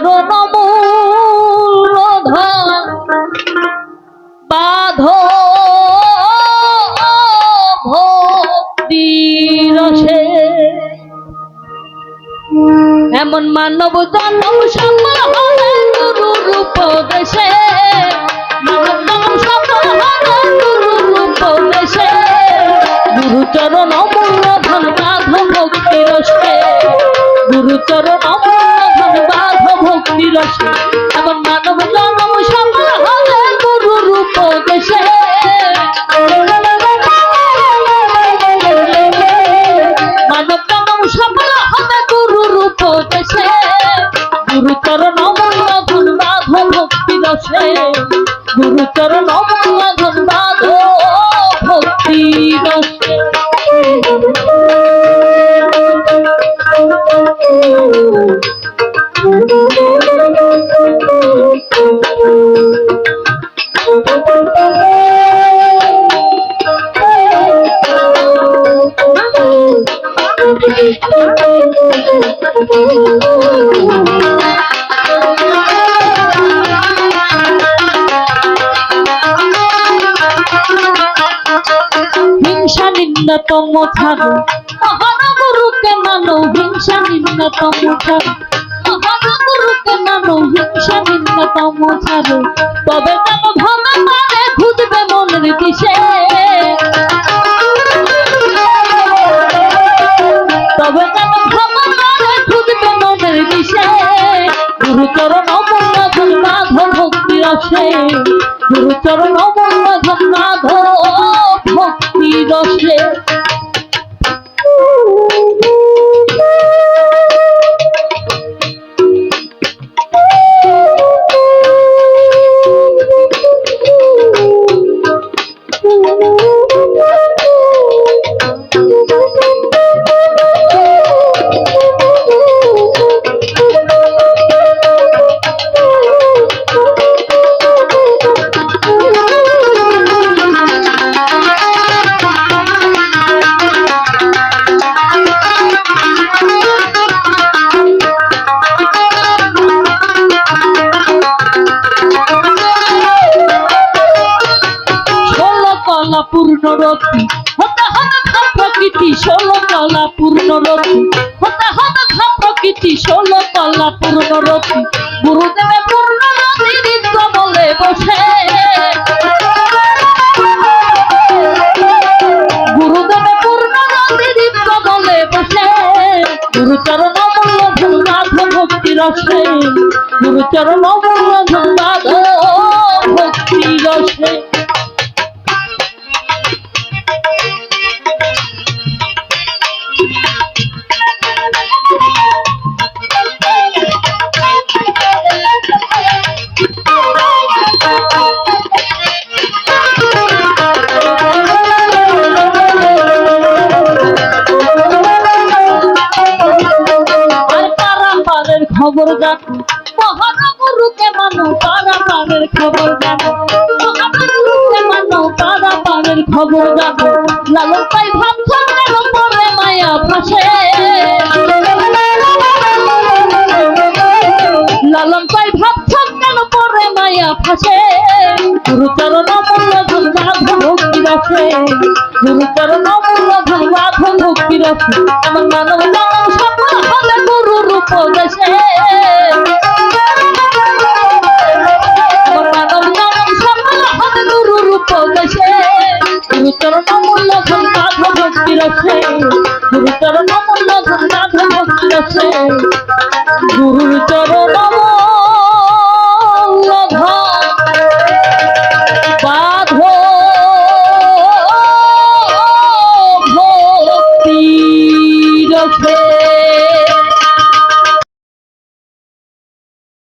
চরণ বাধ এমন মানব জন্ম সফল সফল গুরুর উপদেশে গুরুচরণ অমূল্য ধন বাধ ভক্তি রসে গুরুচরণ অমূল্য রসে গুরুচরণ অমূল্য ধন বাধ ভক্তি রসে হিংসা নিম্নতম ছাড়ো মহানগুরুকে মানো, হিংসা নিম্নতম ছাড়ো মহানগুরুকে মানো, হিংসা নিম্নতম ছাড়ো তবে যেন ভগবানে খুঁজবে মনের দিশে তবে দিশে গুরুচরণ ধন্যাধ ভক্তি গুরুচরণ রসে ষোলো কলা পূর্ণ রতি হতে হবে ঘা প্রকৃতি, ষোলো কলা পূর্ণ রতি হতে হবে ঘা প্রকৃতি, ষোলো কলা পূর্ণ রতি গুরুদেবে পূর্ণ রতি ঋদ্ধ বলে বসে। গুরুদেবে পূর্ণ রতি ঋদ্ধ বলে বসে। গুরুচরণ অমূল্য ধন্যাধ ভক্তি রসে। গুরুচরণ অমূল্য ধন্যাধ ভক্তি রসে। খবর জানো মহানগুরুকে মানো পারাপারের খবর জানো মহানগুরুকে মানো পারাপারের খবর জানো লালন তাই ভাবছ কেন পরে মায়া ভাসে। লালন তাই ভাবছ কেন পরে মায়া ফাঁসে গুরুচরণ অমূল্য ধন্যাধ ভক্তি রসে গুরুচরণ অমূল্য ধন্যাধ ভক্তি রসে এমন মানব উপদেশে গুরুচরণ মূল্য ঘণ্টা ভক্তি রসে গুরুচরণ অমূল্য ধন্যাধ ভক্তি রসে গুরুর চরণ